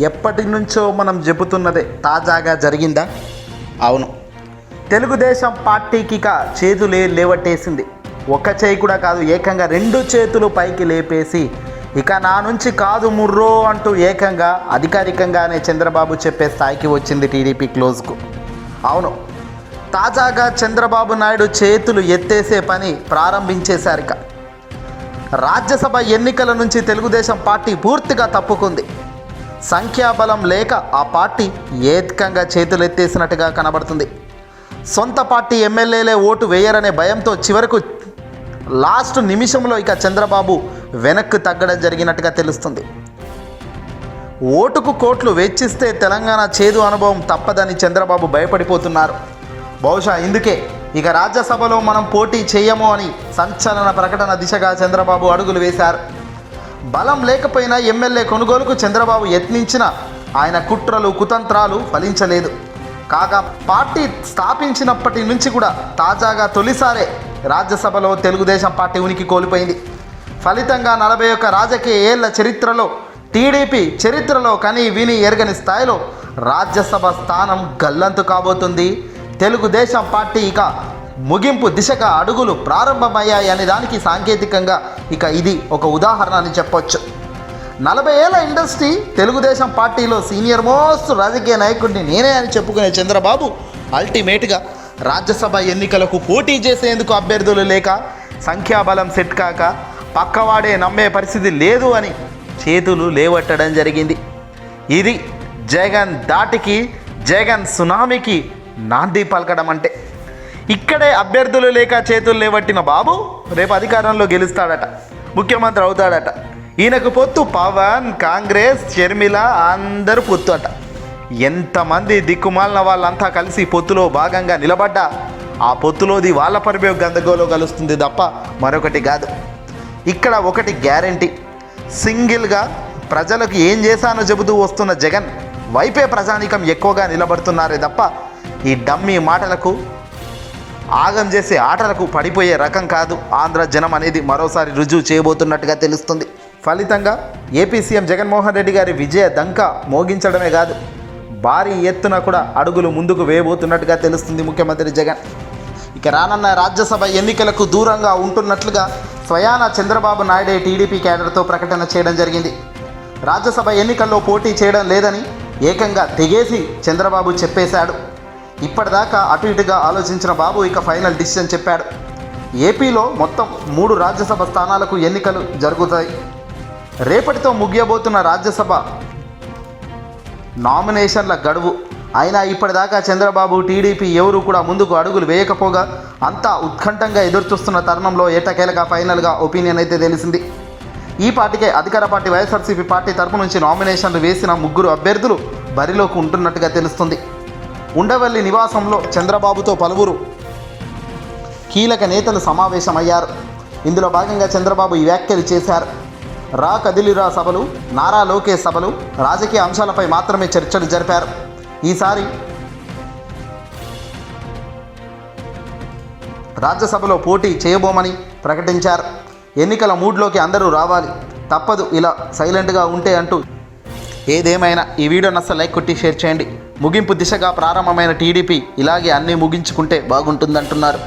ఎప్పటి నుంచో మనం చెబుతున్నదే తాజాగా జరిగిందా? అవును. తెలుగుదేశం పార్టీకి ఇక చేతులే లేవట్టేసింది. ఒక చేయి కూడా కాదు ఏకంగా రెండు చేతులు పైకి లేపేసి ఇక నా నుంచి కాదు ముర్రో అంటూ ఏకంగా అధికారికంగానే చంద్రబాబు చెప్పే స్థాయికి వచ్చింది టీడీపీ క్లోజ్కు. అవును. తాజాగా చంద్రబాబు నాయుడు చేతులు ఎత్తేసే పని ప్రారంభించేశారిక. రాజ్యసభ ఎన్నికల నుంచి తెలుగుదేశం పార్టీ పూర్తిగా తప్పుకుంది. సంఖ్యాబలం లేక ఆ పార్టీ ఏకంగా చేతులెత్తేసినట్టుగా కనబడుతుంది. సొంత పార్టీ ఎమ్మెల్యేలే ఓటు వేయరనే భయంతో చివరకు లాస్ట్ నిమిషంలో ఇక చంద్రబాబు వెనక్కు తగ్గడం జరిగినట్టుగా తెలుస్తుంది. ఓటుకు కోట్లు వెచ్చిస్తే తెలంగాణ చేదు అనుభవం తప్పదని చంద్రబాబు భయపడిపోతున్నారు. బహుశా ఇందుకే ఇక రాజ్యసభలో మనం పోటీ చేయము అని సంచలన ప్రకటన దిశగా చంద్రబాబు అడుగులు వేశారు. బలం లేకపోయినా ఎమ్మెల్యే కొనుగోలుకు చంద్రబాబు యత్నించిన ఆయన కుట్రలు కుతంత్రాలు ఫలించలేదు. కాగా పార్టీ స్థాపించినప్పటి నుంచి కూడా తాజాగా తొలిసారే రాజ్యసభలో తెలుగుదేశం పార్టీ ఉనికి కోల్పోయింది. ఫలితంగా నలభై ఒక్క రాజకీయ ఏళ్ళ చరిత్రలో టీడీపీ చరిత్రలో కని విని ఎరగని స్థాయిలో రాజ్యసభ స్థానం గల్లంతు కాబోతుంది. తెలుగుదేశం పార్టీ ఇక ముగింపు దిశగా అడుగులు ప్రారంభమయ్యాయి అనే దానికి సాంకేతికంగా ఇక ఇది ఒక ఉదాహరణ అని చెప్పొచ్చు. నలభై ఏళ్ళ ఇండస్ట్రీ తెలుగుదేశం పార్టీలో సీనియర్ మోస్ట్ రాజకీయ నాయకుడిని నేనే అని చెప్పుకునే చంద్రబాబు అల్టిమేట్గా రాజ్యసభ ఎన్నికలకు పోటీ చేసేందుకు అభ్యర్థులు లేక సంఖ్యాబలం సెట్ కాక పక్కవాడే నమ్మే పరిస్థితి లేదు అని చేతులు లేవట్టడం జరిగింది. ఇది జగన్ దాటికి జగన్ సునామీకి నాంది పలకడం అంటే. ఇక్కడే అభ్యర్థులు లేక చేతులు లేవట్టిన బాబు రేపు అధికారంలో గెలుస్తాడట ముఖ్యమంత్రి అవుతాడట. ఈయనకు పొత్తు పవన్ కాంగ్రెస్ షర్మిల అందరూ పొత్తు అట. ఎంతమంది దిక్కుమాలిన వాళ్ళంతా కలిసి పొత్తులో భాగంగా నిలబడ్డా ఆ పొత్తులోది వాళ్ళ పరిపయోగ గందగోలో కలుస్తుంది తప్ప మరొకటి కాదు. ఇక్కడ ఒకటి గ్యారంటీ సింగిల్గా ప్రజలకు ఏం చేశానో చెబుతూ వస్తున్న జగన్ వైపే ప్రజానీకం ఎక్కువగా నిలబడుతున్నారే తప్ప ఈ డమ్మీ మాటలకు ఆగం చేసే ఆటలకు పడిపోయే రకం కాదు. ఆంధ్ర జనం అనేది మరోసారి రుజువు చేయబోతున్నట్టుగా తెలుస్తుంది. ఫలితంగా ఏపీ సీఎం జగన్మోహన్ రెడ్డి గారి విజయ దంక మోగించడమే కాదు భారీ ఎత్తున కూడా అడుగులు ముందుకు వేయబోతున్నట్టుగా తెలుస్తుంది ముఖ్యమంత్రి జగన్. ఇక రానున్న రాజ్యసభ ఎన్నికలకు దూరంగా ఉంటున్నట్లుగా స్వయాన చంద్రబాబు నాయుడే టీడీపీ క్యాడర్తో ప్రకటన చేయడం జరిగింది. రాజ్యసభ ఎన్నికల్లో పోటీ చేయడం లేదని ఏకంగా తెగేసి చంద్రబాబు చెప్పేశాడు. ఇప్పటిదాకా అటు ఇటుగా ఆలోచించిన బాబు ఇక ఫైనల్ డిసిషన్ చెప్పాడు. ఏపీలో మొత్తం మూడు రాజ్యసభ స్థానాలకు ఎన్నికలు జరుగుతాయి. రేపటితో ముగియబోతున్న రాజ్యసభ నామినేషన్ల గడువు. అయినా ఇప్పటిదాకా చంద్రబాబు టీడీపీ ఎవరు కూడా ముందుకు అడుగులు వేయకపోగా అంతా ఉత్కంఠంగా ఎదురుచూస్తున్న తరుణంలో ఏటకేలగా ఫైనల్గా ఒపీనియన్ అయితే తెలిసింది. ఈ పార్టీకే అధికార పార్టీ వైఎస్ఆర్సీపీ పార్టీ తరపు నుంచి నామినేషన్లు వేసిన ముగ్గురు అభ్యర్థులు బరిలోకి ఉంటున్నట్టుగా తెలుస్తుంది. ఉండవల్లి నివాసంలో చంద్రబాబుతో పలువురు కీలక నేతలు సమావేశమయ్యారు. ఇందులో భాగంగా చంద్రబాబు ఈ వ్యాఖ్యలు చేశారు. రా కదిలిరా సభలు నారా లోకేష్ సభలు రాజకీయ అంశాలపై మాత్రమే చర్చలు జరిపారు. ఈసారి రాజ్యసభలో పోటీ చేయబోమని ప్రకటించారు. ఎన్నికల మూడ్లోకి అందరూ రావాలి. తప్పదు ఇలా సైలెంట్గా ఉంటే అంటూ ఏదేమైనా ఈ వీడియో నచ్చ లైక్ కొట్టి షేర్ చేయండి. ముగింపు దిశగా ప్రారంభమైన టీడీపీ ఇలాగే అన్నీ ముగించుకుంటే బాగుంటుందంటున్నారు.